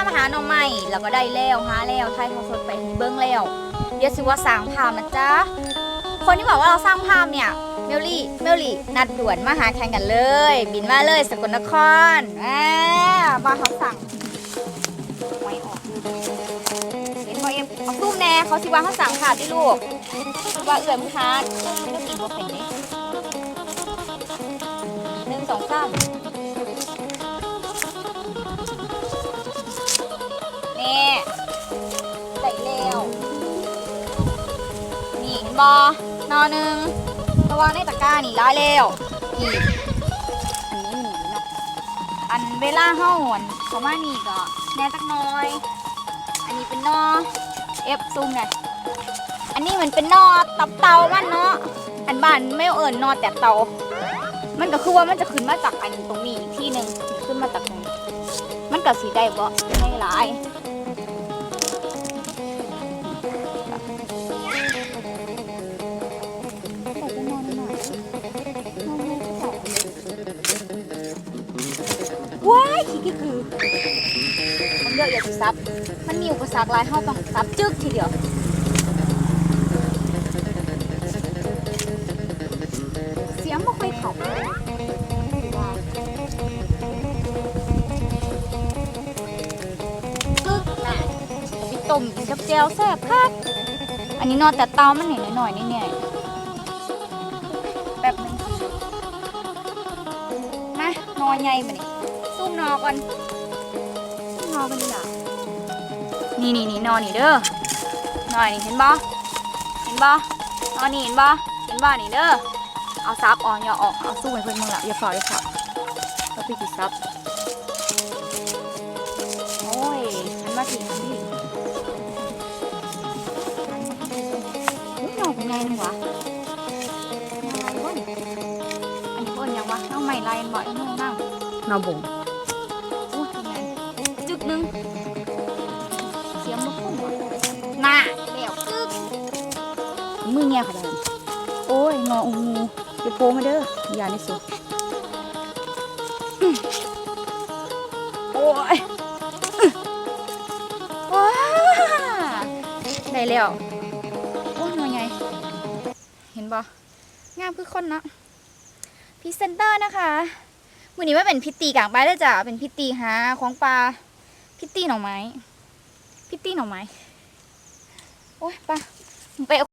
ใหม่แล้วก็ได้แล้วหาแล้วไทยเขาสดไปเบิ้งแล้วเดี๋ยวสิว่าสร้างภาพนะจ๊ะ คนที่บอกว่าเราสร้างภาพเนี่ย เมลลี่เมลลี่นัดด่วนมาหาแข่งกันเลย บินมาเลยสกลนครอ่ามาเขาสั่งไว้ออกเห็นพอเอ็มเอาตุ้มแน่เขาสิว่าเขาสั่งภาพดิลูกว่าเอื่อยมุทานก็กินว่เป็นนี่หนึ่งสองสาม บอนอหนึ่งตัวางในตะกร้านี่ร้ายเร็วนี่อันนี้นี่เนาะอันเวลาเฮาหวนเขามานี่ก็แน่จักหน้อย อันนี้เป็นนอเอฟซูมหน่อยอันนี้มันเป็นนอตับเตามันเนาะอันบ้านไม่เอิญนอแต่เตา มันก็คือว่ามันจะขึ้นมาจากอันตรงนี้อีกที่หนึ่งขึ้นมาจากตรงนี้มันก็สีได้บ่ไม่หลายี่คือ มันเยอะอย่าสิซับ มันมีอุปสรรคหลายเฮาต้องซับจึกทีเดียวเสียงบ่ค่อยเข้าว่ากึกน่ะไปต้มกินกับแจวแซ่บคักอันนี้นอนแต่เตามันหน่อยหน่อยๆนี่ๆแป๊บหนึงมานอนใหญ่มานี่ ซุ่มนอก่อนซุ่มนอกันดีกว่านี่นี่นี่นอนนี่เด้อนอนนี่เห็นบ่เห็นบ่นอนนี่เห็นบ่เห็นบ่นี่เด้อเอาซับออกอย่าออกเอาสู้ให้เพื่อนมึงละอย่าฝ่าอย่าฝ่าก็พี่ติดซับโอ้ยอันมาถึงนี่อุ๊ยนอนเป็นไงนึงวะอะไรวะอันนี้เพิ่นยังวะน้องใหม่ไล่บ่อยน้องนั่งนอบ่งอู้ทำไง นึงเสียงบ่คุ้มว่น่าแล้วจึกมือเงียค่ะเดินโอ้ยงอองูเดี๋ยวโปมาเด้ออย่าในสุอื้อโอ้ยอื้อว้าได้แล้วโอ้ยหน่อไงเห็นบ่งามคือคนเนาะพรีเซนเตอร์นะคะมือนี้ไม่เป็นพิตีกลางไปเลยจ้ะเป็นพิตีหาของปลา พิตตี้หน่อไม้ พิตตี้หน่อไม้ โอ้ยไปไป